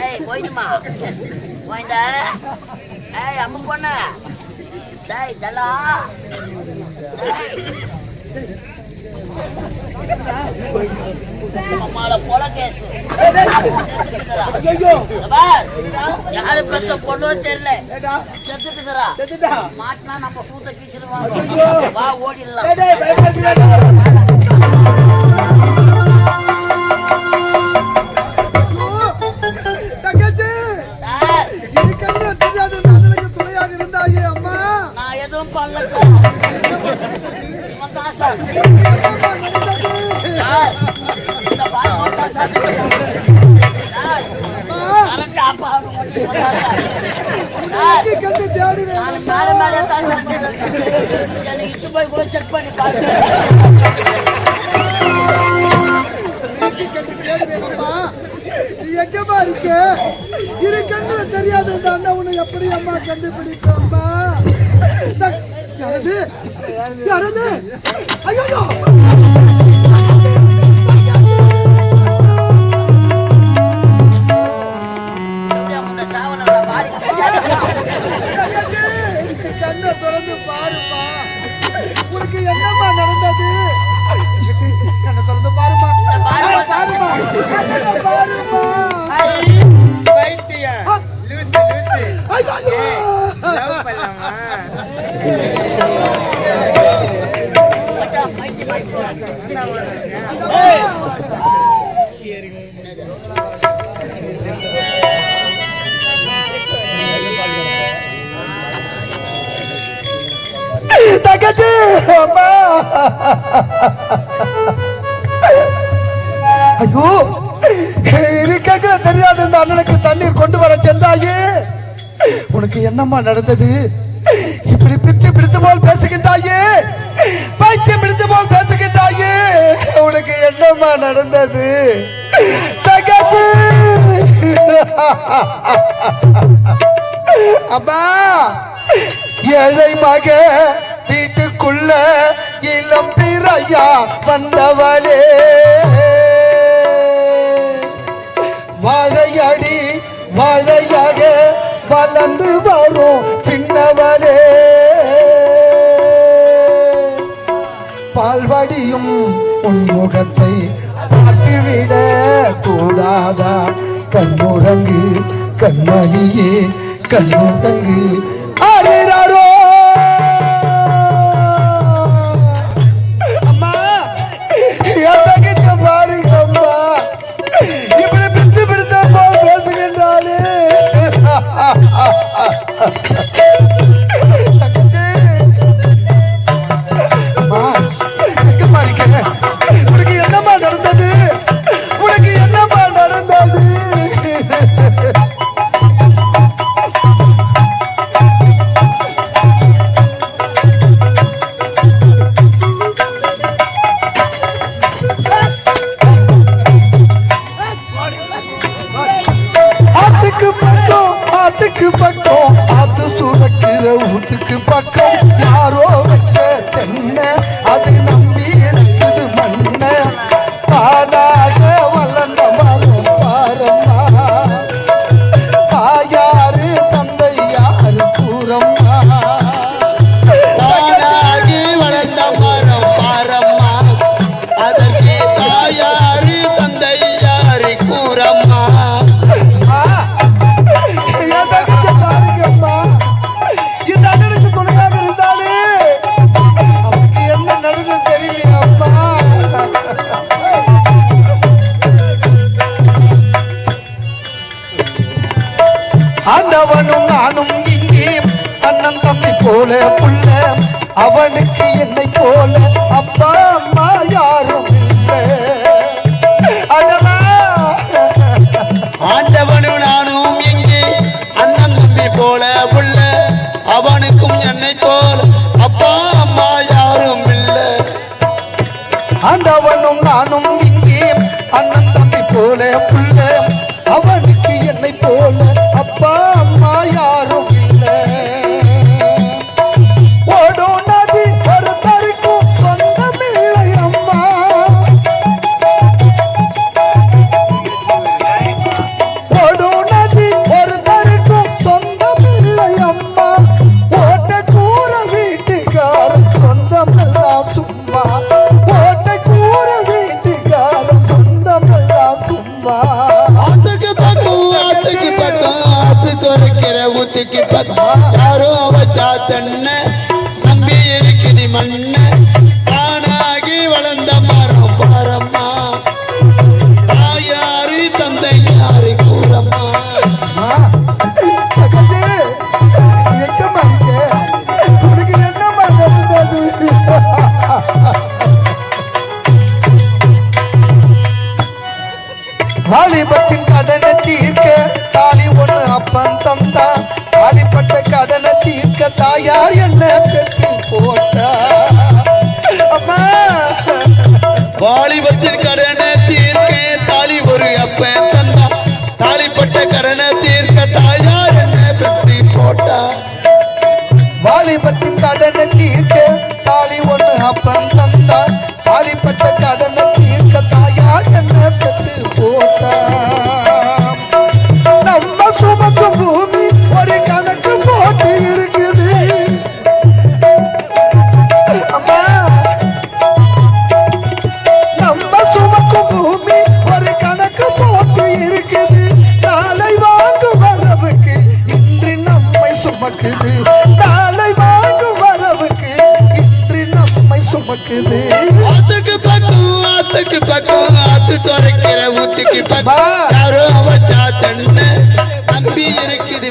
ஏய் போயிடுமா போயிட ஏய் அம்மு பொண்ணு டேய் தலா அம்மால போல கேசு யாரு பெத்த பொண்ணு தெரியல செத்துட்டுக்கிறா மாட்டினா நம்ம சூத்த கீச்சிடுவாங்க வா ஓடிடலாம் செக் பண்ணி எங்கம்மா இருக்க? இரு கண்ணுல தெரியாத இந்த அண்ணா உன்னை எப்படி அம்மா கண்டுபிடிப்பா யாரது? யாரது? ஐயோ கண்ணை திறந்து பாருப்பா? உனக்கு என்னம்மா நடந்தது? அம்மா. ஐயோ இருக்கே தெரியாது. இந்த அண்ணனுக்கு தண்ணீர் கொண்டு வர சென்றாயே. உனக்கு என்னம்மா நடந்தது? இப்படி பித்து பிடித்து போல் பேசுகின்றாயே. பைத்தியம் பிடித்து போல் பேசுகின்றாயே. உனக்கு என்னம்மா நடந்தது? தகச்சு அப்பா ஏழை மக வீட்டுக்குள்ள இளம் பிறையா வந்தவளே. வாழையடி வாழையாக வளர்ந்து வரும் சின்னவளே. பால்வடியும் உன் முகத்தை பார்த்துவிட கூடாதா? கண்ணுரங்கு கண்மணியே கண்ணுரங்கு বলে আব্বা சொந்தமெல்லாம் சும்மா ஓட்டை கூற வீட்டுக்காரன் சொந்தமெல்லாம் சும்மா ஆத்துக்கு பக்கம் ஆத்துக்கு பக்கம் ஆத்து துறைக்கிற ஊத்துக்கு பக்கம். யாரும் அவச்சா தன்னை நம்பி இருக்குது மண்ணை.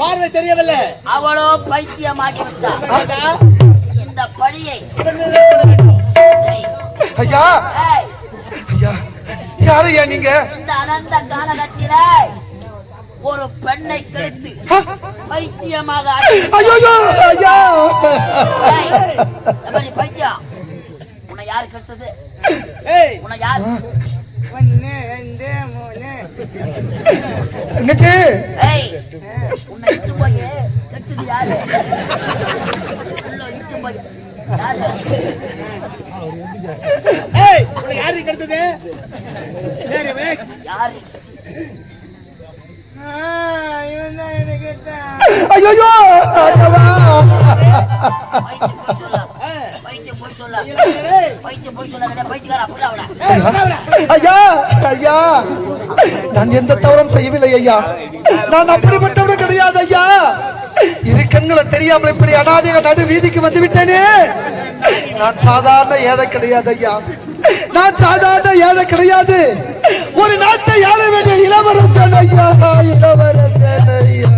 பார்வை தெரியவில்லை. அவளோ பைத்தியமாகி விட்டாள் இந்த படியை ஐயா. ஐயா. யாரையா நீங்க? இந்த அனந்த காலகத்தில ஒரு பெண்ணை கெடுத்து பைத்தியமாக ஐயோ. ஐயா பைத்தியம். உன்னை யாரு கெடுத்தது? ஏய். உன்னை யார் தங்கச்சி ஏய் உன்னை இட்டு போய் கெடுத்தது யாரு? இட்டு போய் யாரு? ஏய் உனக்கு யாரு கிடைத்தது? யாரு. ஐயோ ஐயா ஐயா. நான் எந்த தவறும் செய்யவில்லை ஐயா. நான் அப்படிப்பட்டவனும் கிடையாது ஐயா. இரு கண்களை தெரியாமல் இப்படி அனாதைக நடு வீதிக்கு வந்து விட்டேனே. நான் சாதாரண ஏழை கிடையாது ஐயா. நான் சாதாரண ஏழை கிடையாது. ஒரு நாட்டை ஏழை வேண்டிய இளவரசன் ஐயா. இளவரசன் ஐயா.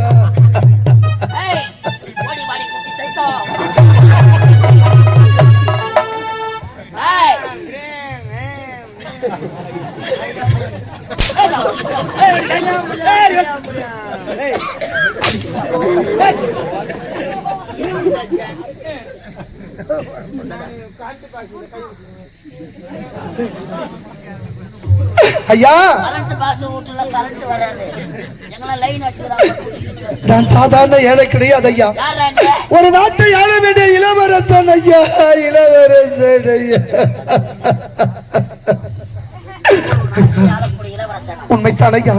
காட்டு சைத்தம் ஐயா! நான் சாதாரண ஏழை கிடையாது ஐயா. ஒரு நாட்டை ஆள வேண்டிய இளவரசன் ஐயா இளவரசன் ஐயா. ஆடக்கூடிய இளவரசன். உண்மைத்தான் ஐயா.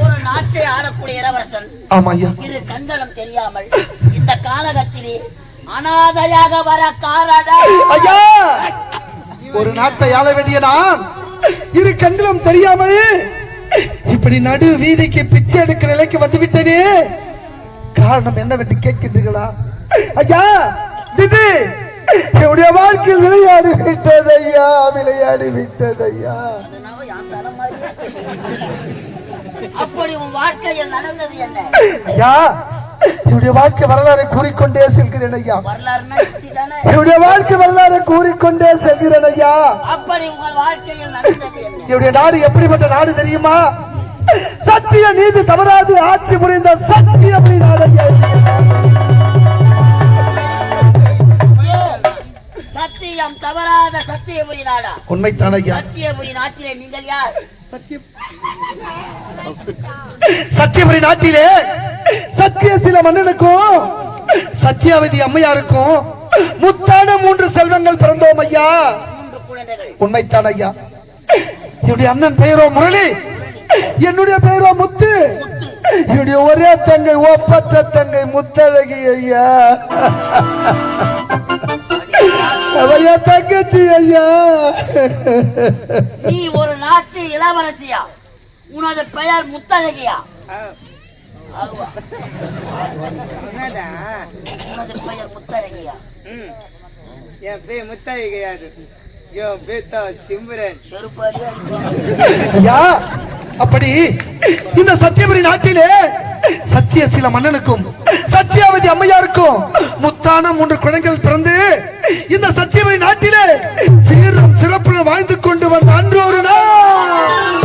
ஒரு நாட்டை ஆடக்கூடிய இளவரசன். ஆமா ஐயா. இரு கண்களும் தெரியாமல் இந்த காலகத்திலே அனாதையாக வர காரணம். ஐயா! ஒரு நாட்டை ஆள வேண்டிய நான் இரு கண்களும் தெரியாமல் இப்படி நடு வீதிக்கு பிச்சை எடுக்கிற நிலைக்கு வந்து விட்டேனே காரணம் என்னவென்று கேட்கின்றீர்களா? ஐயா இது என்னுடைய வாழ்க்கையில் விளையாடி விட்டது ஐயா விளையாடி விட்டது ஐயா. மாதிரியே அப்படி உன் வாழ்க்கையில் நடந்தது என்ன? ஐயா என்னுடைய வாழ்க்கை வரலாறை கூறிக்கொண்டே செல்கிறேன் ஐயா. என்னுடைய வாழ்க்கை வரலாறை கூறிக்கொண்டே செல்கிறேன் ஐயா. என்னுடைய நாடு எப்படிப்பட்ட நாடு தெரியுமா? சத்திய நீதி தவறாது ஆட்சி புரிந்த சத்தியமணி நாடு ஐயா. சத்திய வேதம் தவறாத சத்தியபுரி நாடா? உண்மைத்தான் ஐயா. சத்தியபுரி நாட்டிலே நீங்கள் யார்? சத்தியம். நாட்டிலே சத்திய சில மன்னனுக்கும் சத்தியாவதி அம்மையாருக்கும் முத்தான மூன்று செல்வங்கள் பிறந்தோம் ஐயா. உண்மைத்தான் ஐயா. என்னுடைய அண்ணன் பெயரோ முரளி என்னுடைய பெயரோ முத்து. என்னுடைய ஒரே தங்கை ஒப்பற்ற தங்கை முத்தழகி ஐயா. அவையா தங்கச்சி ஐயா? நீ ஒரு நாட்டு இளவரசியா? உனது பெயர் முத்தழகியா? உனது பெயர் முத்தழகியா? ம். என் பேர் என் பேர் தான் சிம்ரன் செருப்பாடியா ஐயா அப்படி இந்த சத்தியபுரி நாட்டிலே சத்திய சில மன்னனுக்கும் சத்தியாவதி அம்மையாருக்கும் முத்தான மூன்று குழந்தைகள் பிறந்து இந்த சத்தியமணி நாட்டிலே சீரம் சிறப்புடன் வாழ்ந்து கொண்டு வந்த அன்று ஒரு நாள்